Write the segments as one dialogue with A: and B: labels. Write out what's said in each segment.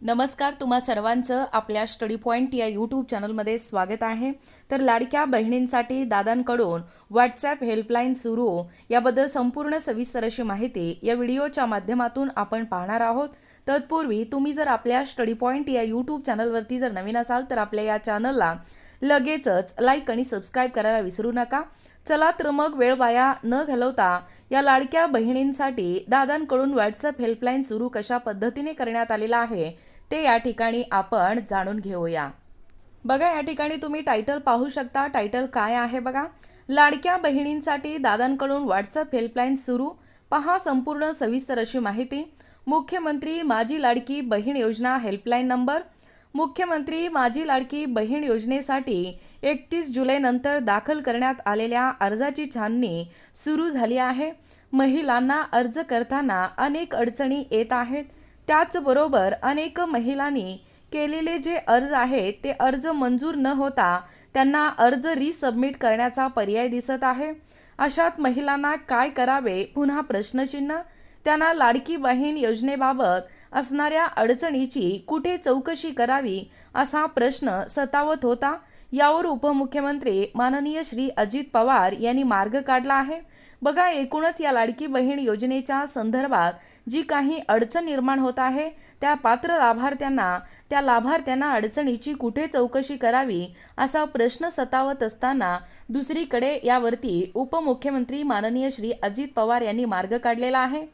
A: नमस्कार तुम्हा सर्वांचं आपल्या स्टडी पॉईंट या यूट्यूब चॅनलमध्ये स्वागत आहे. तर लाडक्या बहिणींसाठी दादांकडून व्हॉट्सॲप हेल्पलाईन सुरू. याबद्दल संपूर्ण सविस्तर अशी माहिती या व्हिडिओच्या माध्यमातून आपण पाहणार आहोत. तत्पूर्वी तुम्ही जर आपल्या स्टडी पॉईंट या यूट्यूब चॅनलवरती जर नवीन असाल तर आपल्या या चॅनलला लगेचच लाईक आणि सबस्क्राईब करायला विसरू नका. चला तर मग वेळ वाया न घालवता या लाडक्या बहिणींसाठी दादांकडून व्हॉट्सअप हेल्पलाईन सुरू कशा पद्धतीने करण्यात आलेला आहे ते या ठिकाणी आपण जाणून घेऊया. बघा या ठिकाणी तुम्ही टायटल पाहू शकता. टायटल काय आहे बघा? लाडक्या बहिणींसाठी दादांकडून व्हॉट्सअप हेल्पलाईन सुरू. पहा संपूर्ण सविस्तर अशी माहिती. मुख्यमंत्री माझी लाडकी बहीण योजना हेल्पलाईन नंबर मुख्यमंत्री माझी लाडकी बहीण योजनेसाठी एकतीस जुलैनंतर दाखल करण्यात आलेल्या अर्जाची छाननी सुरू झाली आहे. महिलांना अर्ज करताना अनेक अडचणी येत आहेत. त्याचबरोबर अनेक महिलांनी केलेले जे अर्ज आहेत ते अर्ज मंजूर न होता त्यांना अर्ज रिसबमिट करण्याचा पर्याय दिसत आहे. अशात महिलांना काय करावे? पुन्हा प्रश्नचिन्ह. त्यांना लाडकी बहीण योजनेबाबत असणाऱ्या अडचणीची कुठे चौकशी करावी असा प्रश्न सतावत होता. यावर उपमुख्यमंत्री माननीय श्री अजित पवार यांनी मार्ग काढला आहे. बघा एकूणच या लाडकी बहीण योजनेच्या संदर्भात जी काही अडचण निर्माण होत आहे त्या पात्र लाभार्थ्यांना त्या लाभार्थ्यांना अडचणीची कुठे चौकशी करावी असा प्रश्न सतावत असताना दुसरीकडे यावरती उपमुख्यमंत्री माननीय श्री अजित पवार यांनी मार्ग काढलेला आहे.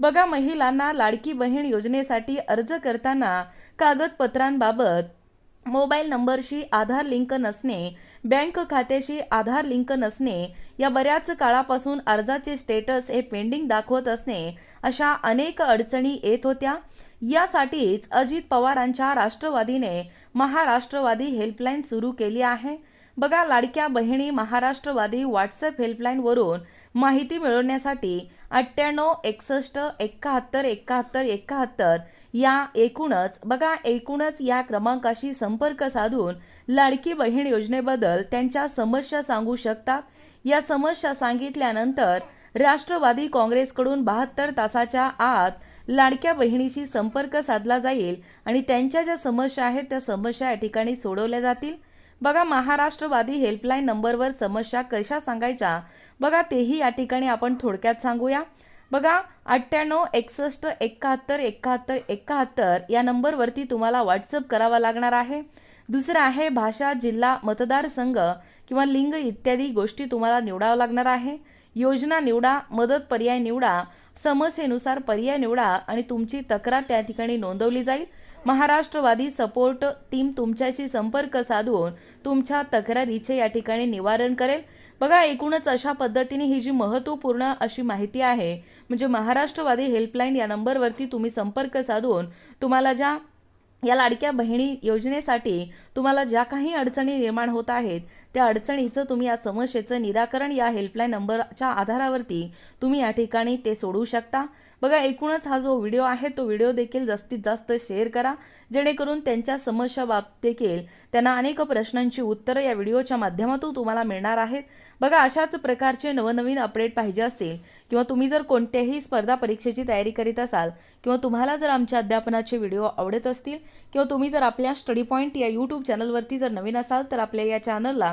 A: बघा महिलांना लाडकी बहीण योजनेसाठी अर्ज करताना कागदपत्रांबाबत मोबाईल नंबरशी आधार लिंक नसणे बँक खात्याशी आधार लिंक नसणे या बऱ्याच काळापासून अर्जाचे स्टेटस हे पेंडिंग दाखवत असणे अशा अनेक अडचणी येत होत्या. यासाठीच अजित पवारांच्या राष्ट्रवादीने महाराष्ट्रवादी हेल्पलाईन सुरू केली आहे. बघा लाडक्या बहिणी महाराष्ट्रवादी व्हॉट्सअप हेल्पलाईनवरून माहिती मिळवण्यासाठी अठ्ठ्याण्णव एकसष्ट एकाहत्तर एकाहत्तर एकाहत्तर या एकूणच बघा एकूणच या क्रमांकाशी संपर्क साधून लाडकी बहीण योजनेबद्दल त्यांच्या समस्या सांगू शकतात. या समस्या सांगितल्यानंतर राष्ट्रवादी काँग्रेसकडून बहात्तर तासाच्या आत लाडक्या बहिणीशी संपर्क साधला जाईल आणि त्यांच्या ज्या समस्या आहेत त्या समस्या या ठिकाणी सोडवल्या जातील. बघा महाराष्ट्रवादी हेल्पलाईन नंबरवर समस्या कशा सांगायच्या? बघा तेही या ठिकाणी आपण थोडक्यात सांगूया. बघा अठ्ठ्याण्णव एकसष्ट एकाहत्तर एकाहत्तर एकाहत्तर या नंबरवरती तुम्हाला व्हॉट्सअप करावा लागणार आहे. दुसरं आहे भाषा जिल्हा मतदारसंघ किंवा लिंग इत्यादी गोष्टी तुम्हाला निवडावं लागणार आहे. योजना निवडा मदत पर्याय निवडा समस्येनुसार पर्याय निवडा आणि तुमची तक्रार त्या ठिकाणी नोंदवली जाईल. महाराष्ट्रवादी सपोर्ट टीम तुमच्याशी संपर्क साधून तुमच्या तक्रारीचे या ठिकाणी निवारण करेल. बघा एकूणच अशा पद्धतीने ही जी महत्त्वपूर्ण अशी माहिती आहे म्हणजे महाराष्ट्रवादी हेल्पलाईन या नंबरवरती तुम्ही संपर्क साधून तुम्हाला ज्या या लाडक्या बहिणी योजनेसाठी तुम्हाला ज्या काही अडचणी निर्माण होत आहेत त्या अडचणीचं तुम्ही या समस्येचं निराकरण या हेल्पलाईन नंबरच्या आधारावरती तुम्ही या ठिकाणी ते सोडवू शकता. बघा एकूणच हा जो व्हिडिओ आहे तो व्हिडिओ देखील जास्तीत जास्त शेअर करा. जेणेकरून त्यांच्या समस्या बाबत देखील त्यांना अनेक प्रश्नांची उत्तरं या व्हिडिओच्या माध्यमातून तुम्हाला मिळणार आहेत. बघा अशाच प्रकारचे नवनवीन अपडेट पाहिजे असतील किंवा तुम्ही जर कोणत्याही स्पर्धा परीक्षेची तयारी करीत असाल किंवा तुम्हाला जर आमच्या अध्यापनाचे व्हिडिओ आवडत असतील किंवा तुम्ही जर आपल्या स्टडी पॉईंट या यूट्यूब चॅनलवरती जर नवीन असाल तर आपल्या या चॅनलला